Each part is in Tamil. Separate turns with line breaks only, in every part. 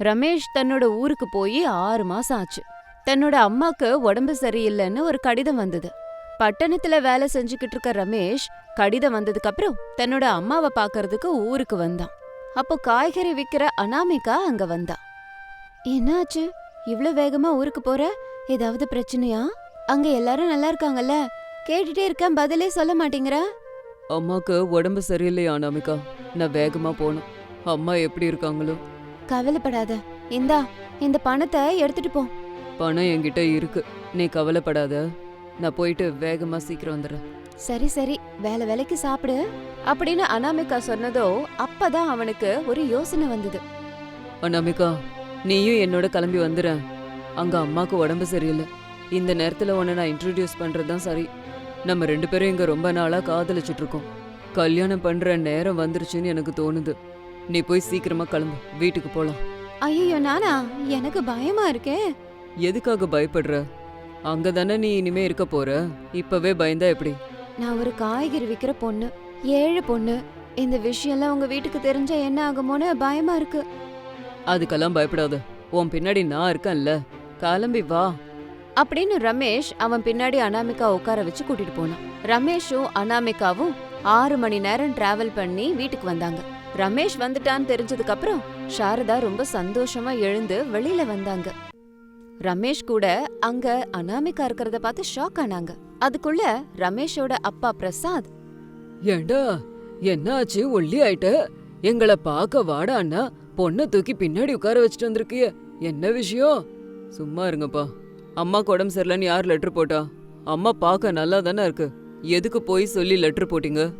ரமேஷ் தன்னோட ஊருக்கு போய் ஆறு மாசம் ஆச்சு. தன்னோட அம்மாக்கு உடம்பு சரியில்லைன்னு ஒரு கடிதம் வந்தது. பட்டணத்துல வேலை செஞ்சுக்கிட்டு இருக்க ரமேஷ் கடிதம் வந்ததுக்கு அப்புறம் தன்னோட அம்மாவை பாக்குறதுக்கு ஊருக்கு வந்தான். அப்போ காய்கறி விக்கிற அனாமிகா அங்க வந்தா. என்னாச்சு? இவ்ளோ வேகமா ஊருக்கு போற? ஏதாவது பிரச்சனையா? அங்க எல்லாரும் நல்லா இருக்காங்கல்ல? கேட்டுட்டே இருக்கேன் பதிலே சொல்ல மாட்டேங்கிற?
அம்மாக்கு உடம்பு சரியில்லையா அனாமிகா? நான் வேகமா போனேன் அம்மா எப்படி இருக்காங்களோ?
கவலைப்படாத. இந்தா இந்த பணத்தை எடுத்துட்டு போ.
பணம் என்கிட்ட இருக்கு. நீ கவலைப்படாத. நான் போயிட்டு வேகமா சீக்கிரம் வந்துடுறேன்.
சரி சரி. வேலை வேலைக்கு சாப்பிடு. அப்படின்னு அனாமிகா சொன்னதோ அப்பதான் அவனுக்கு ஒரு யோசனை வந்தது.
அனாமிகா நீயும் என்னோட கிளம்பி வந்துற அங்க அம்மாக்கு உடம்பு சரியில்லை. இந்த நேரத்துல உன்னை நான் இன்ட்ரடியூஸ் பண்றது தான் சரி. நம்ம ரெண்டு பேரும் இங்க ரொம்ப நாளா காதலிச்சிட்டு இருக்கோம். கல்யாணம் பண்ற நேரம் வந்துருச்சுன்னு எனக்கு தோணுது. நீ போய் சீக்கிரமா கிளம்பு. வீட்டுக்கு போலாம்.
ஐயோ நானா? எனக்கு பயமா இருக்கே.
எதுக்காக பயப்படுற? அங்க தானே நீ இனிமே இருக்க போற? இப்பவே பயந்தா எப்படி?
நான் ஒரு காய்கறி விக்கிற பொண்ணு ஏழு பொண்ணு. இந்த விஷயம்லாம் உங்க வீட்டுக்கு தெரிஞ்சா என்ன ஆகுமோன்னு பயமா இருக்கு.
அதுக்கெல்லாம் பயப்படாத. உன் பின்னாடி நான் இருக்கேன்ல. கிளம்பி வா.
அப்படின்னு ரமேஷ் அவன் பின்னாடி அனாமிகா உட்கார வச்சு கூட்டிட்டு போனான். ரமேஷும் அனாமிகாவும் ஆறு மணி நேரம் டிராவல் பண்ணி வீட்டுக்கு வந்தாங்க. ரமேஷ் வந்துட்டான்னு தெரிஞ்சதுக்கு அப்புறம் சாரதா ரொம்ப சந்தோஷமா எழுந்து வெளியில வந்தாங்க. ரமேஷ் கூட அங்க அனாமிகா இருக்கிறத பார்த்து ஷாக் ஆனாங்க. அதுக்குள்ள ரமேஷோட அப்பா பிரசாத்
ஏண்டா என்னாச்சு ஒல்லி ஆயிட்ட? எங்களை பார்க்க வாடா அண்ணா பொண்ணை தூக்கி பின்னாடி உட்கார வச்சுட்டு வந்திருக்கிய என்ன விஷயம்? சும்மா இருங்கப்பா. அம்மாக்கு உடம்பு சரியில்லைன்னு யார் லெட்டர் போட்டா? அம்மா பார்க்க நல்லா தானே இருக்கு. எதுக்கு போய் சொல்லி லெட்டர் போட்டீங்க?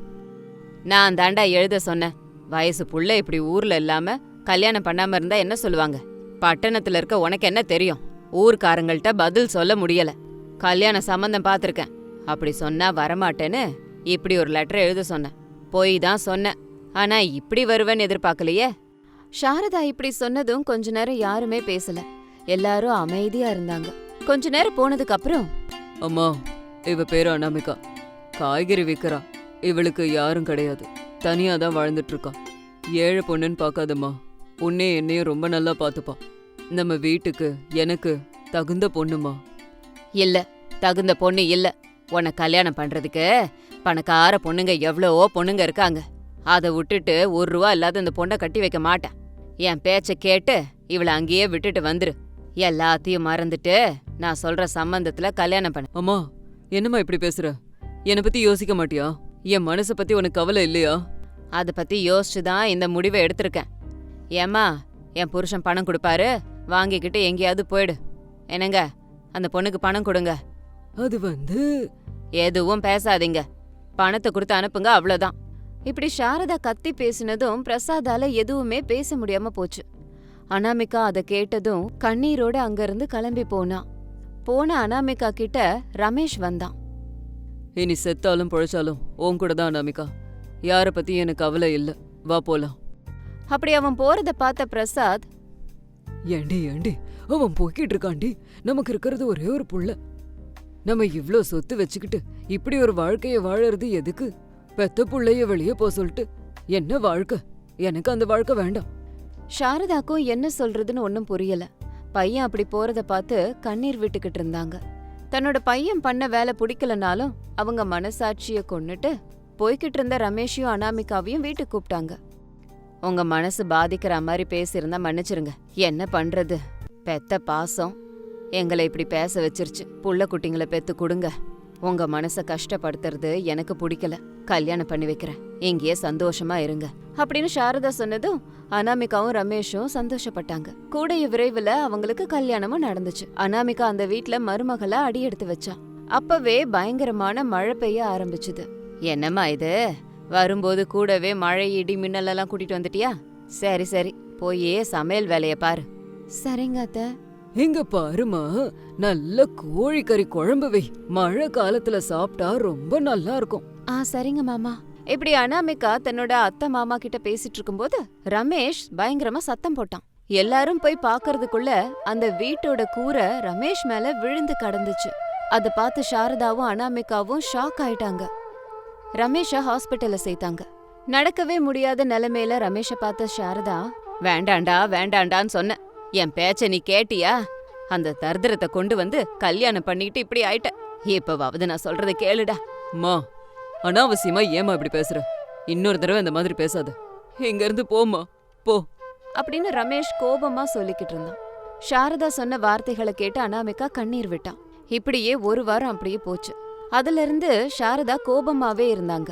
நான் தாண்டா எழுத சொன்னேன். வயசு புள்ள இப்படி ஊர்ல இல்லாம கல்யாணம் பண்ணாம இருந்தா என்ன சொல்லுவாங்க? பட்டணத்துல இருக்க உனக்கு என்ன தெரியும்? ஊர்க்காரங்கள்ட்ட பதில் சொல்ல முடியல. கல்யாண சம்பந்தம் பார்த்திருக்கேன் அப்படி சொன்னா வரமாட்டேன்னு இப்படி ஒரு லெட்டர் எழுத சொன்னேன். போய் தான் சொன்னேன். ஆனா இப்படி வருவேன்னு எதிர்பார்க்கலையே. சாரதா இப்படி சொன்னதும் கொஞ்ச நேரம் யாருமே பேசல. எல்லாரும் அமைதியா இருந்தாங்க. கொஞ்ச நேரம் போனதுக்கு அப்புறம்
அம்மா இவ பேரு அனாமிகா. காய்கறி விற்கிறா இவளுக்கு யாரும் கிடையாது. தனியா தான் வாழ்ந்துட்டு இருக்கா. ஏழை பொண்ணுன்னு பார்க்காதம்மா. உன்னே என்னையும் ரொம்ப நல்லா பார்த்துப்பா. நம்ம வீட்டுக்கு எனக்கு தகுந்த பொண்ணுமா
இல்ல தகுந்த பொண்ணு இல்ல. உன்னை கல்யாணம் பண்றதுக்கு பணக்கார பொண்ணுங்க எவ்வளவோ பொண்ணுங்க இருக்காங்க. அதை விட்டுட்டு ஒரு ரூபா இல்லாத இந்த பொண்ணை கட்டி வைக்க மாட்டேன். என் பேச்ச கேட்டு இவளை அங்கேயே விட்டுட்டு வந்துரு. எல்லாத்தையும் மறந்துட்டு நான் சொல்ற சம்பந்தத்துல கல்யாணம் பண்ணு.
அம்மா என்னம்மா இப்படி பேசுற? என்னை பத்தி யோசிக்க மாட்டியா? என் மனசை பத்தி உனக்கு கவலை இல்லையா?
அதை பத்தி யோசிச்சு தான் இந்த முடிவை எடுத்திருக்கேன். ஏம்மா என் புருஷன் பணம் கொடுப்பாரு வாங்கிக்கிட்டு எங்கேயாவது போயிடு. என்னங்க அந்த பொண்ணுக்கு பணம் கொடுங்க.
அது வந்து?
எதுவும் பேசாதீங்க. பணத்தை கொடுத்து அனுப்புங்க அவ்வளவுதான். இப்படி சாரதா கத்தி பேசினதும் பிரசாதால எதுவுமே பேச முடியாம போச்சு. அனாமிகா அதை கேட்டதும் கண்ணீரோட அங்கிருந்து கிளம்பி போனா. போன அனாமிகா கிட்ட ரமேஷ் வந்தான்.
இனி செத்தாலும் பொழைச்சாலும் உன் கூட தான் அனாமிகா. யாரை பத்தி எனக்கு கவலை இல்ல. வா போலாம்.
அப்படி அவன் போறத பார்த்த பிரசாத்
ஏண்டி ஏண்டி? அவன் போய்கிட்டு இருக்காண்டி. நமக்கு இருக்கிறது ஒரே ஒரு புள்ள. நம்ம இவ்ளோ சொத்து வச்சுக்கிட்டு இப்படி ஒரு வாழ்க்கைய வாழறது எதுக்கு? பெத்த புள்ளைய வெளியே போ சொல்லிட்டு. என்ன வாழ்க்கை? எனக்கு அந்த வாழ்க்கை வேண்டாம்.
சாரதாக்கும் என்ன சொல்றதுன்னு ஒன்னும் புரியல. பையன் அப்படி போறத பார்த்து கண்ணீர் விட்டுக்கிட்டு இருந்தாங்க. தன்னோட பையன் பண்ண வேலை பிடிக்கலனாலும் அவங்க மனசாட்சிய கொன்னுட்டு போய்கிட்டு இருந்த ரமேஷையும் அனாமிகாவையும் வீட்டுக்கு கூப்பிட்டாங்க. உங்க மனசு பாதிக்கிற மாதிரி பேசியிருந்தா மன்னிச்சிருங்க. என்ன பண்றது? பெத்த பாசம். எங்களை இப்படி பேச வச்சிருச்சு. புள்ள குட்டிங்களை பெத்து கொடுங்க. உங்க மனசை கஷ்டப்படுத்துறது எனக்கு பிடிக்கல. கல்யாணம் பண்ணி வைக்கிறேன். இங்கேயே சந்தோஷமா இருங்க. அப்படின்னு சாரதா சொன்னதும் அனாமிகாவும் ரமேஷும் சந்தோஷப்பட்டாங்க. கூடைய விரைவில் அவங்களுக்கு கல்யாணமும் நடந்துச்சு. அனாமிகா அந்த வீட்டில் மருமகளா அடி எடுத்து வச்சா. அப்பவே பயங்கரமான மழை பெய்ய ஆரம்பிச்சுது. என்னம்மா இது? வரும்போது கூடவே மழை இடி மின்னல் எல்லாம் கூட்டிட்டு வந்துட்டியா? சரி சரி. போயே சமையல் வேலைய பாரு. சரிங்க அத்த.
இங்க பாருமா. நல்ல கோழிக்கறி குழம்பு வை. மழை காலத்துல சாப்பிட்டா ரொம்ப நல்லா இருக்கும்.
ஆ சரிங்க மாமா. இப்படி அனாமிகா தன்னோட அத்தை மாமா கிட்ட பேசிட்டு இருக்கும்போது ரமேஷ் பயங்கரமா சத்தம் போட்டான். எல்லாரும் போய் பாக்குறதுக்குள்ள அந்த வீட்டோட கூரை ரமேஷ் மேல விழுந்து கடந்துச்சு. அத பார்த்து சாரதாவும் அனாமிகாவும் ஷாக் ஆயிட்டாங்க. ரமேஷ ஹாஸ்பிட்டல்ல சேர்த்தாங்க. நடக்கவே முடியாத நிலைமையில ரமேஷ பார்த்த சாரதா வேண்டாண்டா வேண்டாண்டான்னு சொன்னேன் என் பேச்ச நீ கேட்டியா? அந்த தரித்திரத்தை கொண்டு வந்து கல்யாணம் பண்ணிட்டு இப்படி ஆயிட்ட. இப்பவாவது நான் சொல்றத கேளுடா.
அம்மா அனாவசியமா ஏமா இப்படி பேசுற? இன்னொரு தடவை இந்த மாதிரி பேசாத. இங்க இருந்து போம்மா. போ.
அப்படின்னு ரமேஷ் கோபமா சொல்லிக்கிட்டு இருந்தான். சாரதா சொன்ன வார்த்தைகளை கேட்டு அனாமிகா கண்ணீர் விட்டான். இப்படியே ஒரு வாரம் அப்படியே போச்சு. அதுல இருந்து சாரதா கோபமாவே இருந்தாங்க.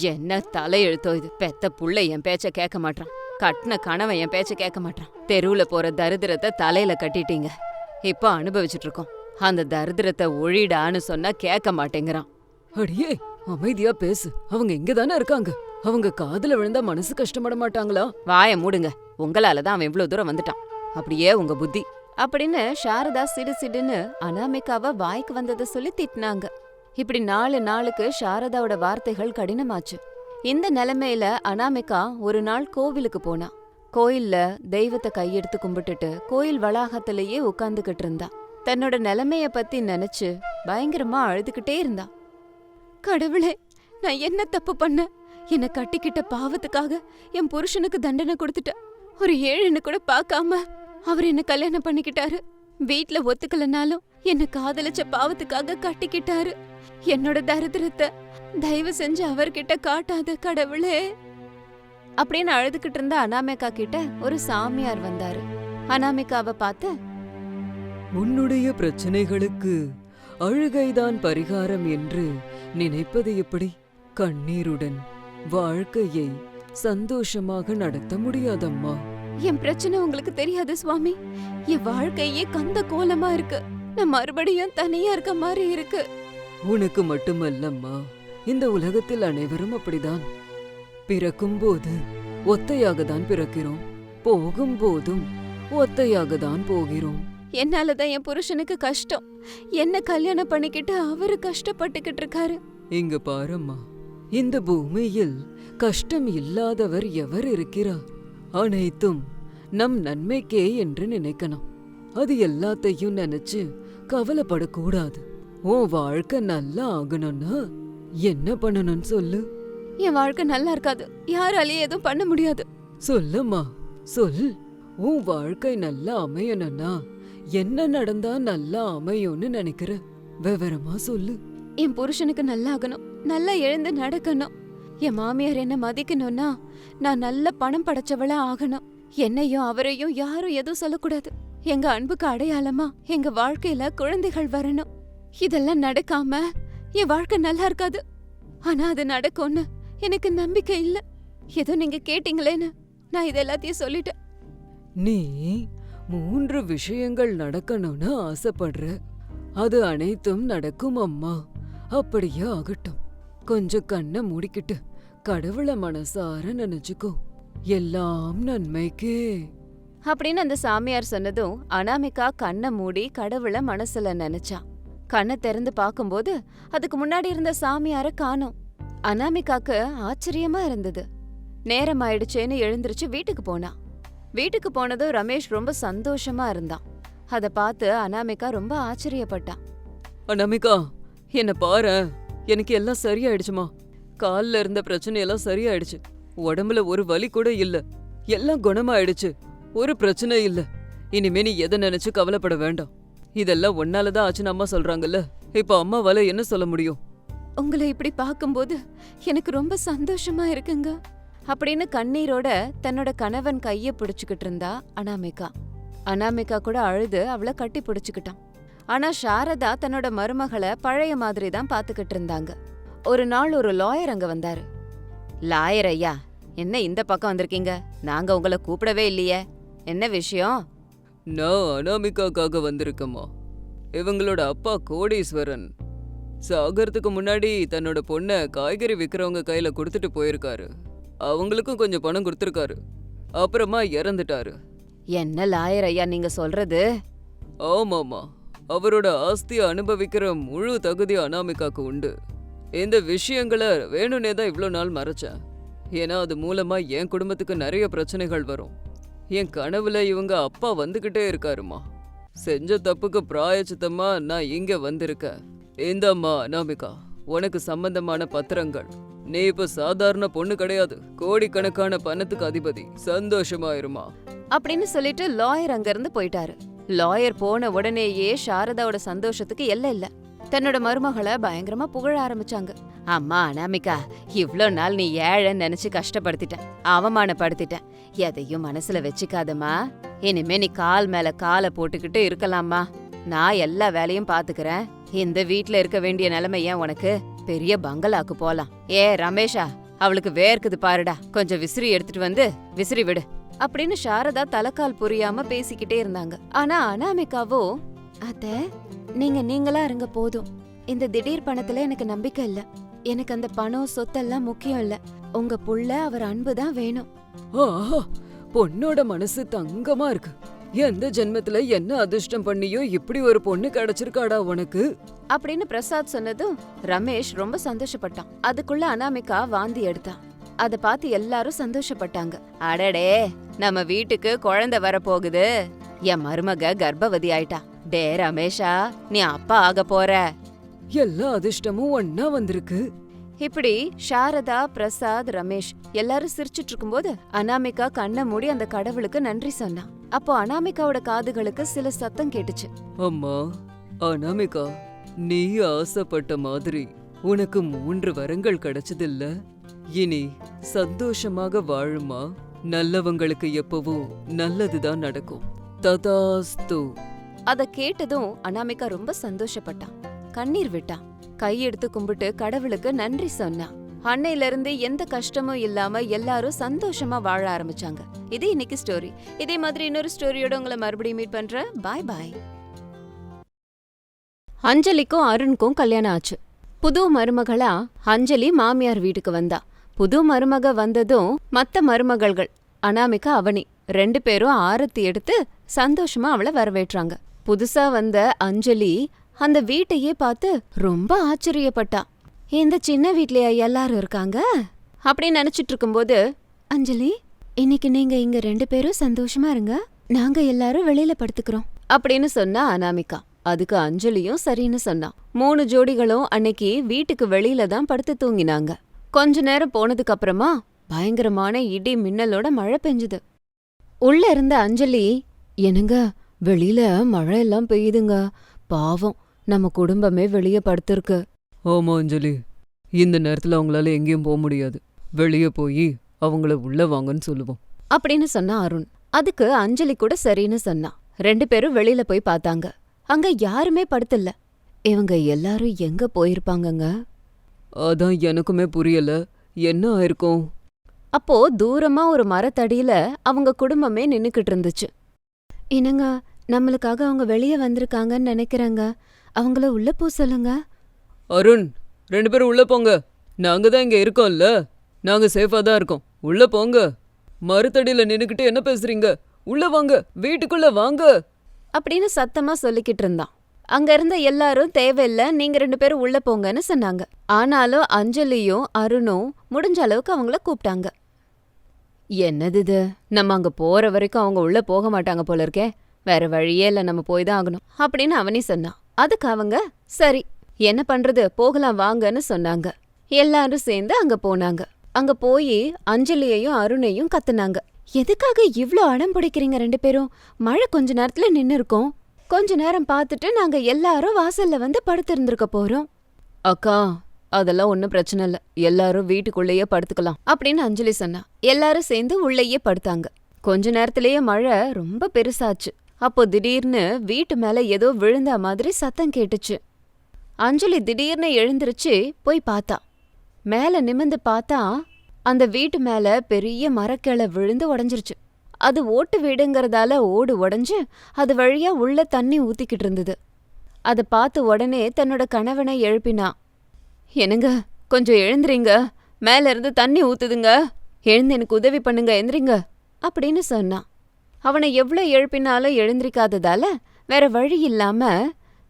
என்ன தலையெழுத்தோ இது? பெத்த புள்ள என் பேச்ச கேட்க மாட்டான் கட்டின கணவன் என் பேச்ச கேட்க மாட்டான் தெருவுல போற தரித்திரத்தை தலையில கட்டிட்டீங்க. இப்போ அனுபவிச்சுட்டு இருக்கோம் அந்த தரித்திரத்தை ஒழிடான்னு சொன்னா கேட்க மாட்டேங்கிறான்.
அடியே அமைதியா பேசு. அவங்க இங்க தானே இருக்காங்க. அவங்க காதுல விழுந்தா மனசு கஷ்டப்பட மாட்டாங்களா?
வாயை மூடுங்க. உங்களால தான் அவன் இவ்வளவு தூரம் வந்துட்டான். அப்படியே உங்க புத்தி. அப்படின்னு சாரதா சிடு சிடுன்னு அனாமிகாவ வாய்க்கு வந்ததை சொல்லி திட்டினாங்க. இப்படி நாலு நாளுக்கு சாரதாவோட வார்த்தைகள் கடினமாச்சு. இந்த நிலைமையில அனாமிகா ஒரு நாள் கோவிலுக்கு போனா. கோயில்ல தெய்வத்தை கையெடுத்து கும்பிட்டுட்டு கோயில் வளாகத்திலேயே உட்கார்ந்துகிட்டு இருந்தா. தன்னோட நிலைமைய பத்தி நினைச்சு பயங்கரமா அழுதுகிட்டே இருந்தா. கடவுளே நான் என்ன தப்பு பண்ண? என்னை கட்டிக்கிட்ட பாவத்துக்காக என் புருஷனுக்கு தண்டனை கொடுத்துட்ட ஒரு ஏழுன்னு கூட பார்க்காம அவர் என்ன கல்யாணம் பண்ணிக்கிட்டாரு. வீட்ல ஒத்துக்கலனாலும் என்ன காதலிச்ச பாவத்துக்காக கட்டிக்கிட்டாரு. என்னோட தரித்திரத்தை தயவு செஞ்சு அவர்கிட்ட காட்டாத கடவுளே. அப்படின்னு அழுதுகிட்டு இருந்த அனாமிகா கிட்ட ஒரு சாமியார் வந்தாரு. அனாமிகாவை பார்த்து
உன்னுடைய பிரச்சனைகளுக்கு அழுகைதான் பரிகாரம் என்று நினைப்பது எப்படி? கண்ணீருடன் வாழ்க்கையை சந்தோஷமாக நடத்த முடியாதம்மா?
என் பிரச்சனை உங்களுக்கு தெரியாது சுவாமி. என் வாழ்க்கையே கந்த கோலமா இருக்கு. நான் மறுபடியும் தனியா இருக்க மாதிரி இருக்கு.
உனக்கு மட்டுமல்லம்மா. இந்த உலகத்தில் அனைவரும் அப்படிதான். பிறக்கும்போது ஒத்தையாக தான் பிறக்கிறோம். போகும்போதும் ஒத்தையாக தான் போகிறோம்
என்னாலதான் என் புருஷனுக்கு கஷ்டம். என்ன கல்யாணம் பண்ணிக்கிட்டு அவரு கஷ்டப்பட்டுக்கிட்டு இருக்காரு.
இங்க பாரம்மா. இந்த பூமியில் கஷ்டம் இல்லாதவர் எவர் இருக்கிறார்? அனைத்தும் நம் நன்மைக்கே என்று நினைக்கணும். அது எல்லாத்தையும் நினைச்சு கவலைப்படக்கூடாது. உன் வாழ்க்கை நல்லா ஆகணும்னா என்ன பண்ணணும்னு சொல்லு.
என் வாழ்க்கை நல்லா இருக்காது. யாராலையும் எதுவும் பண்ண முடியாது.
சொல்லுமா சொல். உன் வாழ்க்கை நல்லா அமையணும்னா என்ன நடந்தா நல்லா அமையும்னு நினைக்கிற? விவரமா சொல்லு.
என் புருஷனுக்கு நல்லா ஆகணும். நல்லா எழுந்து நடக்கணும். என் மாமியார் என்ன மதிக்கணும்னா நான் நல்ல பணம் படைச்சவளா ஆகணும். என்னையும் அவரையும் யாரும் எதுவும் சொல்லக்கூடாது. எங்க அன்புக்கு அடையாளமா எங்க வாழ்க்கையில குழந்தைகள் வரணும். இதெல்லாம் நடக்காம என் வாழ்க்கை நல்லா இருக்காது. ஆனா அது நடக்கும்னு எனக்கு நம்பிக்கை இல்ல. ஏதோ நீங்க கேட்டீங்களேன்னு நான் இது எல்லாத்தையும் சொல்லிட்டேன்.
நீ மூன்று விஷயங்கள் நடக்கணும்னு ஆசைப்படுற. அது அனைத்தும் நடக்கும் அம்மா. அப்படியே ஆகட்டும். கொஞ்சம் கண்ணை மூடிக்கிட்டு கடவுளை மனசார நினைச்சுக்கோ. எல்லாம் நன்மைக்கே.
அப்படின்னு அந்த சாமியார் சொன்னதும் அனாமிகா கண்ணை மூடி கடவுளை மனசுல நினைச்சா. கண்ணை திறந்து பார்க்கும்போது அதுக்கு முன்னாடி இருந்த சாமியார காணோம். அனாமிகாக்கு ஆச்சரியமா இருந்தது. நேரம் ஆயிடுச்சேன்னு எழுந்திருச்சு வீட்டுக்கு போனா. வீட்டுக்கு போனதும் ரமேஷ் ரொம்ப சந்தோஷமா இருந்தான். அத பார்த்து அனாமிகா ரொம்ப ஆச்சரியப்பட்டான்
அனாமிகா என்ன பாரு. எனக்கு எல்லாம் சரியாயிடுச்சுமா. கால்ல இருந்த பிரச்சனை எல்லாம் சரியாயிடுச்சு. உடம்புல ஒரு வலி கூட இல்ல. எல்லாம் குணமாயிடுச்சு. ஒரு பிரச்சனை இல்ல. இனிமே நீ எதை நினைச்சு கவலைப்பட வேண்டாம். இதெல்லாம் ஒன்னாலதான் ஆச்சுன்னு அம்மா சொல்றாங்கல்ல. இப்ப அம்மாவால என்ன சொல்ல முடியும்?
உங்களை இப்படி பார்க்கும்போது எனக்கு ரொம்ப சந்தோஷமா இருக்குங்க. அப்படின்னு கண்ணீரோட தன்னோட கணவன் கைய பிடிச்சுக்கிட்டு இருந்தா அனாமிகா. அனாமிகா கூட அழுது அவளை கட்டி பிடிச்சுக்கிட்டான். ஆனா சாரதா தன்னோட மருமகளை பழைய மாதிரி தான் பாத்துக்கிட்டு இருந்தாங்க. ஒரு நாள் ஒரு லாயர் அங்க வந்தாரு. லாயர் ஐயா என்ன இந்த பக்கம் வந்திருக்கீங்க? நாங்க உங்களை கூப்பிடவே இல்லையே. என்ன விஷயம்?
நான் அனாமிகாக்காக வந்திருக்கேம்மா. இவங்களோட அப்பா கோடீஸ்வரன். சாகறதுக்கு முன்னாடி தன்னோட பொண்ணை காய்கறி விற்கிறவங்க கையில கொடுத்துட்டு போயிருக்காரு. அவங்களுக்கும் கொஞ்சம் பணம் கொடுத்துருக்காரு. அப்புறமா இறந்துட்டாரு.
என்ன லாயர் ஐயா நீங்க சொல்றது?
ஆமாமா அவரோட ஆஸ்தியை அனுபவிக்கிற முழு தகுதி அனாமிகாக்கு உண்டு. இந்த விஷயங்களை வேணும்னே தான் இவ்வளோ நாள் மறைச்சேன். ஏன்னா அது மூலமா என் குடும்பத்துக்கு நிறைய பிரச்சனைகள் வரும். என் கனவுல இவங்க அப்பா வந்துகிட்டே இருக்காருமா செஞ்ச தப்புக்கு பிராயச்சித்தமா நான் இங்க வந்திருக்கேன். இந்தம்மா அனாமிகா உனக்கு சம்பந்தமான பத்திரங்கள். நீ இப்ப சாதாரண பொண்ணு கிடையாது. கோடிக்கணக்கான பணத்துக்கு அதிபதி. சந்தோஷமாயிருமா
அப்படின்னு சொல்லிட்டு லாயர் அங்கிருந்து போயிட்டாரு. லாயர் போன உடனேயே சாரதாவோட சந்தோஷத்துக்கு எல்லை இல்ல. தன்னோட மருமகளை பயங்கரமா புகழ ஆரம்பிச்சாங்க. அம்மா அனாமிகா இவ்ளோ நாள் நீ ஏழைன்னு நினைச்சு கஷ்டப்படுத்திட்ட அவமானப்படுத்திட்ட. எதையும் மனசுல வச்சுக்காதம்மா. இனிமே நீ கால் மேல காலை போட்டுக்கிட்டு இருக்கலாமா நான் எல்லா வேலையும் பாத்துக்கிறேன். இந்த வீட்ல இருக்க வேண்டிய நிலைமை ஏன் உனக்கு? பெரிய பங்களாக்கு போலாம். ஏ ரமேஷா அவளுக்கு வேர்க்குது பாருடா. கொஞ்சம் விசிறி எடுத்துட்டு வந்து விசிறி விடு. அப்படின்னு சாரதா தலைக்கால் புரியாம பேசிக்கிட்டே இருந்தாங்க. ஆனா அனாமிகாவோ அத்த நீங்க நீங்களா இருங்க போதும். இந்த திடீர் பணத்துல எனக்கு நம்பிக்கை இல்ல. எனக்கு அந்த பணம் சொத்தெல்லாம் முக்கியம் இல்ல. உங்க புள்ள அவர் அன்பு தான் வேணும்.
ஆஹா. பொண்ணோட மனசு தங்கமா இருக்கு. எந்த ஜென்மத்துல என்ன அதிர்ஷ்டம் பண்ணியோ இப்படி ஒரு பொண்ணு கிடைச்சிருக்காடா உனக்கு?
அப்படின்னு பிரசாத் சொன்னதும் ரமேஷ் ரொம்ப சந்தோஷப்பட்டான். அதுக்குள்ள அனாமிகா வாந்தி எடுத்தான். அத பார்த்து எல்லாரும் சந்தோஷப்பட்டாங்க. அடடே நம்ம வீட்டுக்கு குழந்தை வரப்போகுது. என் மருமக கர்ப்பவதி ஆயிட்டா. டே ரமேஷா நீ அப்பா ஆக போற.
எல்லா அதிர்ஷ்டமும் ஒன்னா வந்திருக்கு.
இப்படி சாரதா பிரசாத் ரமேஷ் எல்லாரும் சிரிச்சிட்டு இருக்கும்போது அனாமிகா கண்ணை மூடி அந்த கடவுளுக்கு நன்றி சொன்னா அப்போ அனாமிகாவோட காதுகளுக்கு சில சத்தம் கேட்டுச்சு.
அம்மா அனாமிகா நீ ஆசைப்பட்ட மாதிரி உனக்கு மூன்று வரங்கள் கிடைச்சதில்ல. இனி சந்தோஷமாக வாழுமா? நல்லவங்களுக்கு எப்பவும் நல்லதுதான் நடக்கும். ததாஸ்து.
அத கேட்டதும் அனாமிகா ரொம்ப சந்தோஷப்பட்டான். கண்ணீர் விட்டான் கையெடுத்து கும்பிட்டு கடவுளுக்கு நன்றி சொன்னான் அன்னையில இருந்து எந்த கஷ்டமும் இல்லாம எல்லாரும் சந்தோஷமா வாழ ஆரம்பிச்சாங்க. இது இன்னைக்கு ஸ்டோரி இதே மாதிரி இன்னொரு ஸ்டோரியோட உங்களை மறுபடியும் மீட் பண்றேன். பாய் பாய் அஞ்சலிக்கும் அருணுக்கும் கல்யாணம் ஆச்சு. புது மருமகளா அஞ்சலி மாமியார் வீட்டுக்கு வந்தா. புது மருமக வந்ததும் மத்த மருமகள்கள் அனாமிகா அவனி ரெண்டு பேரும் ஆரத்தி எடுத்து சந்தோஷமா அவளை வரவேற்றாங்க. புதுசா வந்த அஞ்சலி அந்த வீட்டையே பார்த்து ரொம்ப ஆச்சரியப்பட்டா. இந்த சின்ன வீட்லயா எல்லாரும் இருக்காங்க? அப்படின்னு நினைச்சிட்டு இருக்கும்போது அஞ்சலி இன்னைக்கு நீங்க இங்க ரெண்டு பேரும் சந்தோஷமா இருங்க. நாங்க எல்லாரும் வெளியில படுத்துக்கிறோம். அப்படின்னு சொன்னா அனாமிகா. அதுக்கு அஞ்சலியும் சரின்னு சொன்னா. மூணு ஜோடிகளும் அன்னைக்கு வீட்டுக்கு வெளியில தான் படுத்து தூங்கினாங்க. கொஞ்ச நேரம் போனதுக்கு அப்புறமா பயங்கரமான இடி மின்னலோட மழை பெஞ்சுது. உள்ள இருந்த அஞ்சலி என்னங்க வெளியில மழை எல்லாம் பெய்யுதுங்க. பாவம். நம்ம குடும்பமே வெளிய படுத்திருக்கு.
ஆமா அஞ்சலி. இந்த நேரத்துல அவங்களால எங்கேயும் போக முடியாது. வெளியே போய் அவங்கள உள்ள வாங்கன்னு சொல்லுவோம்.
அப்படின்னு சொன்னா அருண். அதுக்கு அஞ்சலி கூட சரின்னு சொன்னா. ரெண்டு பேரும் வெளியில போய் பார்த்தாங்க. அங்க யாருமே படுத்தில்ல. இவங்க எல்லாரும் எங்க போயிருப்பாங்கங்க?
அதான் எனக்குமே புரியல. என்ன ஆயிருக்கும்?
அப்போ தூரமா ஒரு மரத்தடியில அவங்க குடும்பமே நின்னுக்கிட்டு இருந்துச்சு. என்னங்க? நம்மளுக்காக அவங்க வெளிய வந்திருக்காங்கன்னு நினைக்கிறேங்க. அவங்கள உள்ள போ சொல்லுங்க.
அருண் ரெண்டு பேரும் உள்ள போங்க. நாங்க தான் இங்க இருக்கோம்ல. நாங்க சேஃபா தான் இருக்கோம். உள்ள போங்க. மறுத்தடியில நின்னுக்கிட்டு என்ன பேசுறீங்க? உள்ள வாங்க. வீட்டுக்குள்ள வாங்க.
அப்படின்னு சத்தமா சொல்லிக்கிட்டு இருந்தான். அங்க இருந்த எல்லாரும் தேவையில்ல நீங்க ரெண்டு பேரும் உள்ள போங்கன்னு சொன்னாங்க. ஆனாலும் அஞ்சலியும் அருணும் முடிஞ்ச அளவுக்கு அவங்கள கூப்பிட்டாங்க. என்னது இது? நம்ம அங்க போற வரைக்கும் அவங்க உள்ள போக மாட்டாங்க போல இருக்கே. வேற வழியே இல்ல நம்ம போய் தான் ஆகணும் அப்படின்னு அவனே சொன்னான் அதுக்கு அவங்க சரி என்ன பண்றது போகலாம் வாங்கன்னு சொன்னாங்க. எல்லாரும் சேர்ந்து அங்க போனாங்க. அங்க போய் அஞ்சலியையும் அருணையும் கத்துனாங்க. எதுக்காக இவ்ளோ அடம் பிடிக்கிறீங்க ரெண்டு பேரும்? மழை கொஞ்ச நேரத்துல நின்னு இருக்கோம். கொஞ்ச நேரம் பார்த்துட்டு நாங்க எல்லாரும் வாசல்ல வந்து படுத்திருந்திருக்க போறோம். அக்கா அதெல்லாம் ஒன்றும் பிரச்சனை இல்ல. எல்லாரும் வீட்டுக்குள்ளேயே படுத்துக்கலாம் அப்படின்னு அஞ்சலி சொன்னா. எல்லாரும் சேர்ந்து உள்ளேயே படுத்தாங்க. கொஞ்ச நேரத்திலேயே மழை ரொம்ப பெருசாச்சு. அப்போ திடீர்னு வீட்டு மேல ஏதோ விழுந்த மாதிரி சத்தம் கேட்டுச்சு. அஞ்சலி திடீர்னு எழுந்திருச்சு போய் பார்த்தா. மேல நிமிந்து பார்த்தா அந்த வீட்டு மேல பெரிய மரக்கிளை விழுந்து உடஞ்சிருச்சு. அது ஓட்டு வீடுங்கறதால ஓடு உடஞ்சு அது வழியா உள்ள தண்ணி ஊத்திக்கிட்டு இருந்தது. அத பார்த்து உடனே தன்னோட கணவனை எழுப்பினா என்னங்க கொஞ்சம் எழுந்துறீங்க மேல இருந்து தண்ணி ஊத்துதுங்க. எழுந்து எனக்கு உதவி பண்ணுங்க எந்திரிங்க அப்படின்னு சொன்னான் அவனை எவ்வளோ எழுப்பினாலும் எழுந்திரிக்காததால வேற வழி இல்லாம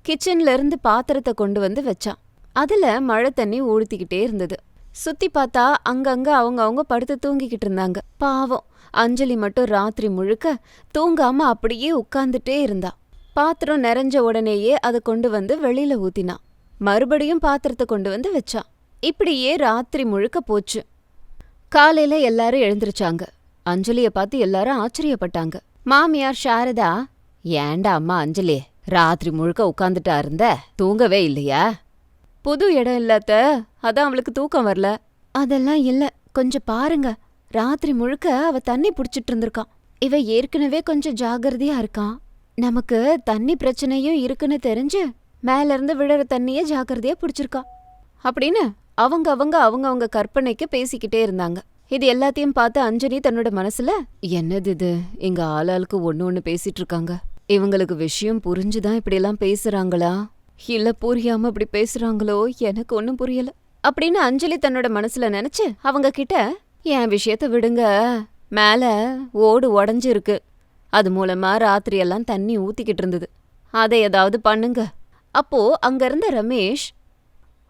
கிச்சன்ல இருந்து பாத்திரத்தை கொண்டு வந்து வச்சான். அதுல மழை தண்ணி ஊழ்த்திக்கிட்டே இருந்தது. சுத்தி பார்த்தா அங்கங்க அவங்க அவங்க படுத்து தூங்கிக்கிட்டு இருந்தாங்க. பாவம் அஞ்சலி மட்டும் ராத்திரி முழுக்க தூங்காம அப்படியே உட்கார்ந்துட்டே இருந்தா. பாத்திரம் நிறைஞ்ச உடனேயே அதை கொண்டு வந்து வெளியில ஊத்தினான் மறுபடியும் பாத்திரத்தை கொண்டு வந்து வச்சான். இப்படியே ராத்திரி முழுக்க போச்சு. காலையில எல்லாரும் எழுந்திருச்சாங்க. அஞ்சலிய பார்த்து எல்லாரும் ஆச்சரியப்பட்டாங்க. மாமியார் சாரதா ஏன்டா அம்மா அஞ்சலி ராத்திரி முழுக்க உட்காந்துட்டா இருந்த? தூங்கவே இல்லையா? புது இடம் இல்லாத அதான் அவளுக்கு தூக்கம் வரல. அதெல்லாம் இல்ல கொஞ்சம் பாருங்க. ராத்திரி முழுக்க அவ தண்ணி புடிச்சிட்டு இருந்திருக்கான். இவ ஏற்கனவே கொஞ்சம் ஜாகிரதையா இருக்கான். நமக்கு தண்ணி பிரச்சனையும் இருக்குன்னு தெரிஞ்சு மேல இருந்து விழற தண்ணிய ஜாக்கிரதையா புடிச்சிருக்கான். அப்படின்னு அவங்க அவங்க அவங்க அவங்க கற்பனைக்கு பேசிக்கிட்டே இருந்தாங்க. இது எல்லாத்தையும் பார்த்து அஞ்சலி தன்னோட மனசுல என்னது இது? இங்க ஆளாளுக்கு ஒன்னு ஒண்ணு பேசிட்டு இருக்காங்க. இவங்களுக்கு விஷயம் புரிஞ்சுதான் இப்படி எல்லாம் பேசுறாங்களா? இல்ல புரியாம இப்படி பேசுறாங்களோ? எனக்கு ஒன்னும் புரியல. அப்படின்னு அஞ்சலி தன்னோட மனசுல நினைச்சு அவங்க கிட்ட என் விஷயத்த விடுங்க. மேல ஓடு உடஞ்சிருக்கு. அது மூலமா ராத்திரி எல்லாம் தண்ணி ஊத்திக்கிட்டு இருந்தது. அதை ஏதாவது பண்ணுங்க. அப்போ அங்க இருந்த ரமேஷ்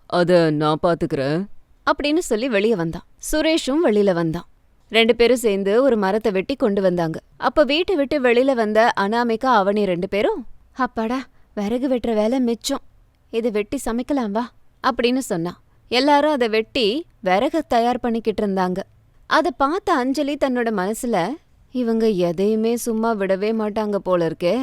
அத நான் பாத்துக்கிறேன்.
அப்படின்னு சொல்லி வெளியே வந்தான். சுரேஷும் வெளியில வந்தான். ரெண்டு பேரும் சேர்ந்து ஒரு மரத்தை வெட்டி கொண்டு வந்தாங்க. அப்ப வீட்டை விட்டு வெளியில வந்த அனாமிகா அவனி ரெண்டு பேரும் அப்பாடா விறகு வெட்டுற வேலை மிச்சம். இதை வெட்டி சமைக்கலாம் வா அப்படின்னு சொன்னான். எல்லாரும் அதை வெட்டி விறக தயார் பண்ணிக்கிட்டு இருந்தாங்க. அதை பார்த்த அஞ்சலி தன்னோட மனசுல இவங்க எதையுமே சும்மா விடவே மாட்டாங்க போல இருக்கே.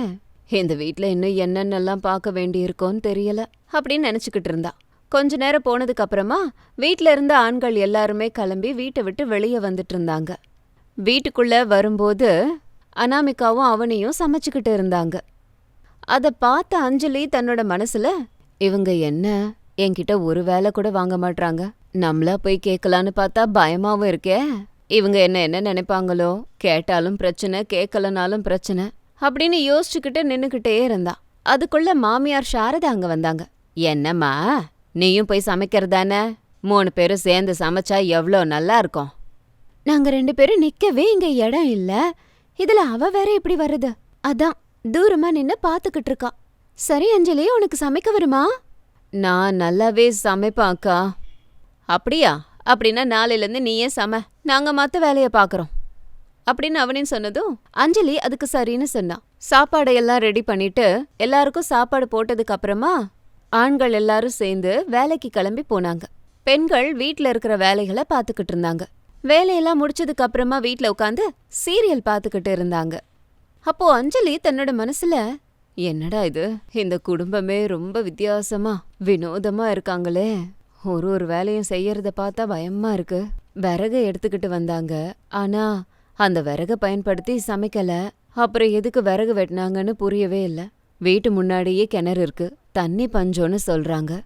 இந்த வீட்ல இன்னும் என்னென்னலாம் பார்க்க வேண்டியிருக்கோன்னு தெரியல அப்படின்னு நினச்சிக்கிட்டு இருந்தா. கொஞ்ச நேரம் போனதுக்கு அப்புறமா வீட்ல இருந்த ஆண்கள் எல்லாருமே கிளம்பி வீட்டை விட்டு வெளியே வந்துட்டு இருந்தாங்க. வீட்டுக்குள்ள வரும்போது அனாமிகாவும் அவனையும் சமைச்சுக்கிட்டு இருந்தாங்க. அத பார்த்த அஞ்சலி தன்னோட மனசுல இவங்க என்ன? என்கிட்ட ஒரு வேலை கூட வாங்க மாட்றாங்க. நம்மளா போய் கேட்கலான்னு பார்த்தா பயமாவும் இருக்கே. இவங்க என்ன என்ன நினைப்பாங்களோ? கேட்டாலும் பிரச்சனை கேட்கலனாலும் பிரச்சனை அப்படின்னு யோசிச்சுக்கிட்டு நின்னுக்கிட்டே இருந்தா. அதுக்குள்ள மாமியார் சாரதா அங்க வந்தாங்க. என்னம்மா? நீயும் போய் சமைக்கிறதானே மூணு பேரும் சேர்ந்து சமைச்சா எவ்வளோ நல்லா இருக்கும்? நாங்க ரெண்டு பேரும் நிக்கவே இங்க இடம் இல்ல. இதுல அவ வேற இப்படி வருது. அதான் தூரமா நின்னு பாத்துக்கிட்டு இருக்கா. சரி அஞ்சலி உனக்கு சமைக்க வருமா? நான் நல்லாவே சமைப்பேன் அக்கா. அப்படியா? அப்படின்னா நாளையில இருந்து நீயே சம. நாங்க மத்த வேலைய பாக்குறோம். அப்படின்னு அவனின் சொன்னதும் அஞ்சலி அதுக்கு சரின்னு சொன்னான் சாப்பாடையெல்லாம் ரெடி பண்ணிட்டு எல்லாருக்கும் சாப்பாடு போட்டதுக்கு அப்புறமா ஆண்கள் எல்லாரும் சேர்ந்து வேலைக்கு கிளம்பி போனாங்க. பெண்கள் வீட்ல இருக்கிற வேலைகளை பார்த்துக்கிட்டு இருந்தாங்க. வேலையெல்லாம் முடிச்சதுக்கு அப்புறமா வீட்ல உட்காந்து சீரியல் பார்த்துக்கிட்டு இருந்தாங்க. அப்போ அஞ்சலி தன்னோட மனசுல என்னடா இது? இந்த குடும்பமே ரொம்ப வித்தியாசமா வினோதமா இருக்காங்களே. ஒரு ஒரு வேலையும் செய்யறத பார்த்தா பயமா இருக்கு. விறகை எடுத்துக்கிட்டு வந்தாங்க. ஆனா அந்த விறகை பயன்படுத்தி சமைக்கல. அப்புறம் எதுக்கு விறகு வெட்டினாங்கன்னு புரியவே இல்லை. வீட்டு முன்னாடியே கிணறு இருக்கு. தண்ணி பஞ்சோன்னு சொல்றாங்க.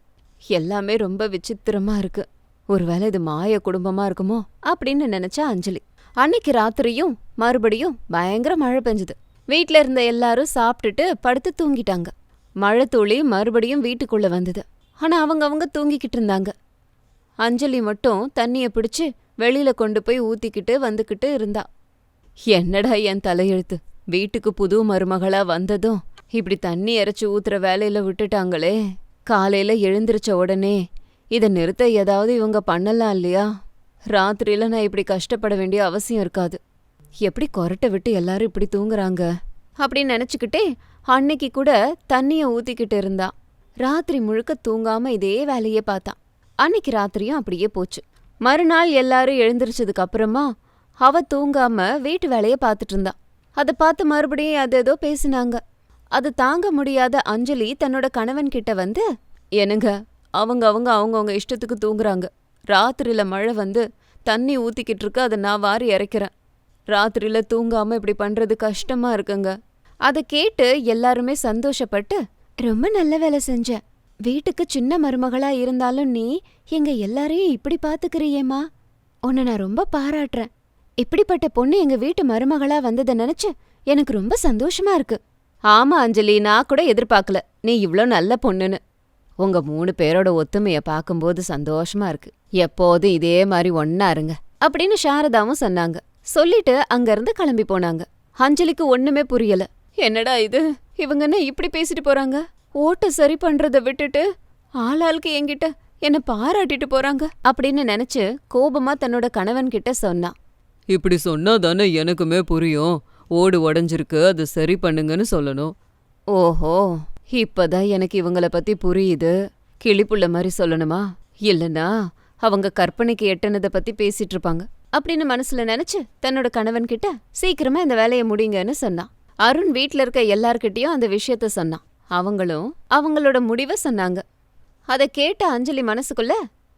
எல்லாமே ரொம்ப விசித்திரமா இருக்கு. ஒருவேளை இது மாய குடும்பமா இருக்குமோ அப்படின்னு நினைச்சா அஞ்சலி. அன்னைக்கு ராத்திரியும் மறுபடியும் பயங்கர மழை பெஞ்சுது. வீட்ல இருந்த எல்லாரும் சாப்பிட்டுட்டு படுத்து தூங்கிட்டாங்க. மழை துளி மறுபடியும் வீட்டுக்குள்ள வந்தது. ஆனா அவங்க அவங்க தூங்கிக்கிட்டு இருந்தாங்க. அஞ்சலி மட்டும் தண்ணிய பிடிச்சு வெளியில கொண்டு போய் ஊத்திக்கிட்டு வந்துக்கிட்டு இருந்தா. என்னடா என் தலையெழுத்து? வீட்டுக்கு புது மருமகளா வந்ததும் இப்படி தண்ணி இறைச்சி ஊத்துற வேலையில விட்டுட்டாங்களே. காலையில எழுந்திருச்ச உடனே இத நிறுத்த ஏதாவது இவங்க பண்ணலாம் இல்லையா? ராத்திரியில நான் இப்படி கஷ்டப்பட வேண்டிய அவசியம் இருக்காது. எப்படி கொரட்டை விட்டு எல்லாரும் இப்படி தூங்குறாங்க? அப்படின்னு நினைச்சுக்கிட்டே அன்னைக்கு கூட தண்ணிய ஊத்திக்கிட்டு இருந்தான் ராத்திரி முழுக்க தூங்காம இதே வேலையே பார்த்தான். அன்னைக்கு ராத்திரியும் அப்படியே போச்சு. மறுநாள் எல்லாரும் எழுந்திருச்சதுக்கு அப்புறமா அவ தூங்காம வீட்டு வேலைய பார்த்துட்டு இருந்தான் அதை பார்த்து மறுபடியும் அது ஏதோ பேசினாங்க. அது தாங்க முடியாத அஞ்சலி தன்னோட கணவன் கிட்ட வந்து எனங்க அவங்க அவங்க அவங்கவுங்க இஷ்டத்துக்கு தூங்குறாங்க. ராத்திரியில மழை வந்து தண்ணி ஊத்திக்கிட்டு இருக்கு அதை நான் வாரி இறைக்கிறேன் ராத்திரியில தூங்காம இப்படி பண்றது கஷ்டமா இருக்குங்க. அதை கேட்டு எல்லாருமே சந்தோஷப்பட்டு ரொம்ப நல்ல வேலை செஞ்ச. வீட்டுக்கு சின்ன மருமகளா இருந்தாலும் நீ எங்க எல்லாரையும் இப்படி பாத்துக்கிறியேம்மா? உன்னை நான் ரொம்ப பாராட்டுறேன். இப்படிப்பட்ட பொண்ணு எங்க வீட்டு மருமகளா வந்ததை நினைச்சு எனக்கு ரொம்ப சந்தோஷமா இருக்கு. ஆமா அஞ்சலி. நான் கூட எதிர்பார்க்கல. நீ இவ்ளோ நல்ல பொண்ணுன்னு. உங்க மூணு பேரோட ஒத்துமைய பார்க்கும்போது சந்தோஷமா இருக்கு. எப்போதும் இதே மாதிரி ஒன்னா இருங்க. அப்படின்னு சாரதாவும் சொன்னாங்க. சொல்லிட்டு அங்க இருந்து கிளம்பி போனாங்க. அஞ்சலிக்கு ஒண்ணுமே புரியல. என்னடா இது? இவங்க என்ன இப்படி பேசிட்டு போறாங்க? ஓட்ட சரி பண்றத விட்டுட்டு ஆளாளுக்கு என்கிட்ட என்ன பாராட்டிட்டு போறாங்க அப்படின்னு நினைச்சு கோபமா தன்னோட கணவன் கிட்ட சொன்னான்.
இப்படி சொன்னா தானே எனக்குமே புரியும். ஓடு உடஞ்சிருக்கு அது சரி பண்ணுங்கன்னு சொல்லணும்.
ஓஹோ இப்பதான் எனக்கு இவங்கள பத்தி புரியுது. கிளிப்புள்ள மாதிரி சொல்லணுமா? இல்லனா அவங்க கற்பனைக்கு எட்டுனதை பத்தி பேசிட்டு இருப்பாங்க அப்படின்னு மனசுல நினைச்சு தன்னோட கணவன் கிட்ட சீக்கிரமா இந்த வேலையை முடிங்கன்னு சொன்னான். அருண் வீட்ல இருக்க எல்லார்கிட்டயும் அந்த விஷயத்த சொன்னான். அவங்களும் அவங்களோட முடிவை சொன்னாங்க. அதை கேட்ட அஞ்சலி மனசுக்குள்ள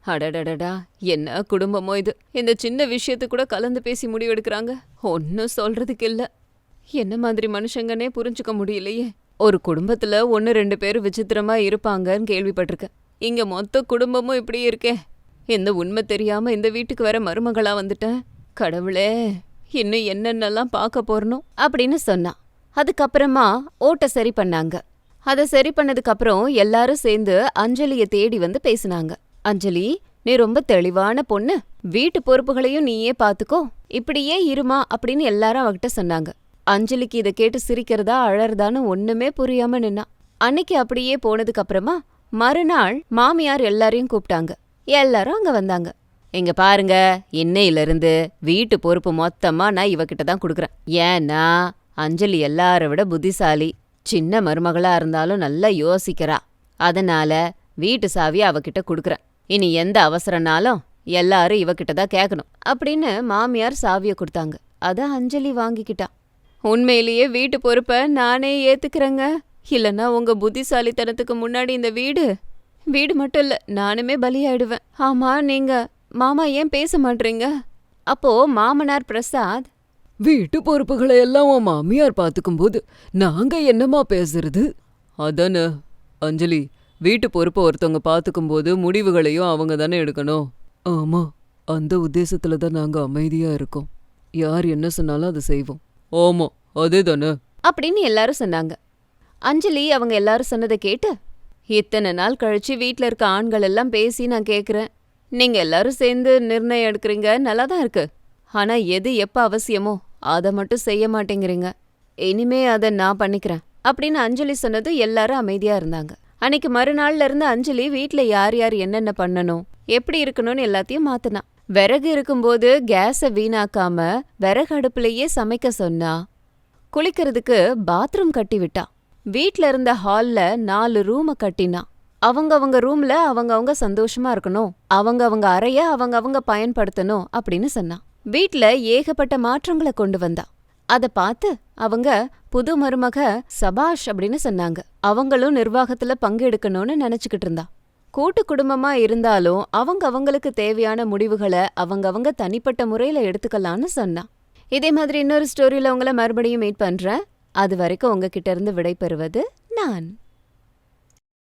அடடடடா என்ன குடும்பமோ இது? இந்த சின்ன விஷயத்து கூட கலந்து பேசி முடிவெடுக்கிறாங்க. ஒன்னும் சொல்றதுக்கு இல்ல என்ன மாதிரி மனுஷங்கன்னே புரிஞ்சுக்க முடியலையே. ஒரு குடும்பத்துல ஒன்னு ரெண்டு பேர் விசித்திரமா இருப்பாங்கன்னு கேள்விப்பட்டிருக்கேன். இங்க மொத்த குடும்பமும் இப்படி இருக்கே. இந்த உண்மை தெரியாம இந்த வீட்டுக்கு வர மருமகளா வந்துட்டேன். கடவுளே இன்னும் என்னென்னலாம் பார்க்க போறணும்? அப்படின்னு சொன்னான் அதுக்கப்புறமா ஓட்ட சரி பண்ணாங்க. அதை சரி பண்ணதுக்கப்புறம் எல்லாரும் சேர்ந்து அஞ்சலிய தேடி வந்து பேசினாங்க. அஞ்சலி நீ ரொம்ப தெளிவான பொண்ணு. வீட்டு பொறுப்புகளையும் நீயே பாத்துக்கோ. இப்படியே இருமா அப்படின்னு எல்லாரும் அவகிட்ட சொன்னாங்க. அஞ்சலிக்கு இதை கேட்டு சிரிக்கிறதா அழறதான்னு ஒண்ணுமே புரியாம நின்னா. அன்னைக்கு அப்படியே போனதுக்கு அப்புறமா மறுநாள் மாமியார் எல்லாரையும் கூப்பிட்டாங்க. எல்லாரும் அங்க வந்தாங்க. இங்க பாருங்க இன்னையில இருந்து வீட்டு பொறுப்பு மொத்தமா நான் இவகிட்ட தான் கொடுக்குறேன். ஏன்னா அஞ்சலி எல்லார விட புத்திசாலி. சின்ன மருமகளா இருந்தாலும் நல்லா யோசிக்கிறா. அதனால வீட்டு சாவியை அவகிட்ட கொடுக்குறேன். இனி எந்த அவசரனாலும் எல்லாரும் இவகிட்ட தான் கேட்கணும் அப்படின்னு மாமியார் சாவிய கொடுத்தாங்க. அத அஞ்சலி வாங்கிக்கிட்டா. உண்மையிலேயே வீட்டு பொறுப்பை நானே ஏத்துக்கிறேங்க. இல்லனா உங்க புத்திசாலித்தனத்துக்கு முன்னாடி இந்த வீடு வீடு மட்டும் இல்ல நானுமே பலியாயிடுவேன். ஆமா நீங்க மாமா ஏன் பேச மாட்டீங்க அப்போ மாமனார் பிரசாத்
வீட்டு பொறுப்புகளை எல்லாம் உன் மாமியார் பாத்துக்கும் போது நாங்க என்னமா பேசுறது? அதானே அஞ்சலி வீட்டு பொறுப்பை ஒருத்தவங்க பாத்துக்கும் போது முடிவுகளையும் அவங்க தானே எடுக்கணும். ஆமா அந்த உத்தேசத்துல தான் நாங்க அமைதியா இருக்கோம். யார் என்ன சொன்னாலும் அதை செய்வோம். ஆமா அதே தானே
அப்படின்னு எல்லாரும் சொன்னாங்க. அஞ்சலி அவங்க எல்லாரும் சொன்னதை கேட்டு இத்தனை நாள் கழிச்சு வீட்ல இருக்க ஆண்கள் எல்லாம் பேசி நான் கேக்குறேன். நீங்க எல்லாரும் சேர்ந்து நிர்ணயம் எடுக்கிறீங்க நல்லா தான் இருக்கு. ஆனா எது எப்ப அவசியமோ அதை மட்டும் செய்ய மாட்டேங்கிறீங்க. இனிமே அதை நான் பண்ணிக்கிறேன் அப்படின்னு அஞ்சலி சொன்னது எல்லாரும் அமைதியா இருந்தாங்க. அன்னைக்கு மறுநாள்ல இருந்து அஞ்சலி வீட்ல யார் யார் என்னென்ன பண்ணணும் எப்படி இருக்கணும்னு எல்லாத்தையும் மாத்தினா. விறகு இருக்கும்போது கேஸை வீணாக்காம விறகு அடுப்புலயே சமைக்க சொன்னா குளிக்கிறதுக்கு பாத்ரூம் கட்டி விட்டா. வீட்ல இருந்த ஹால்ல நாலு ரூம கட்டினா அவங்கவங்க ரூம்ல அவங்கவங்க சந்தோஷமா இருக்கணும் அவங்கவங்க அறைய அவங்கவங்க பயன்படுத்தணும் அப்படின்னு சொன்னா. வீட்ல ஏகப்பட்ட மாற்றங்களை கொண்டு வந்தா. அத பார்த்து அவங்க புது மருமக சபாஷ் அப்படின்னு சொன்னாங்க. அவங்களும் நிர்வாகத்துல பங்கெடுக்கணும்னு நினைச்சுக்கிட்டு இருந்தா. கூட்டு குடும்பமா இருந்தாலும் அவங்க அவங்களுக்கு தேவையான முடிவுகளை அவங்க அவங்க தனிப்பட்ட முறையில எடுத்துக்கலாம்னு சொன்னா. இதே மாதிரி இன்னொரு ஸ்டோரியில உங்களை மறுபடியும் மீட் பண்றேன். அது வரைக்கும் உங்ககிட்ட இருந்து விடை பெறுவது நான்.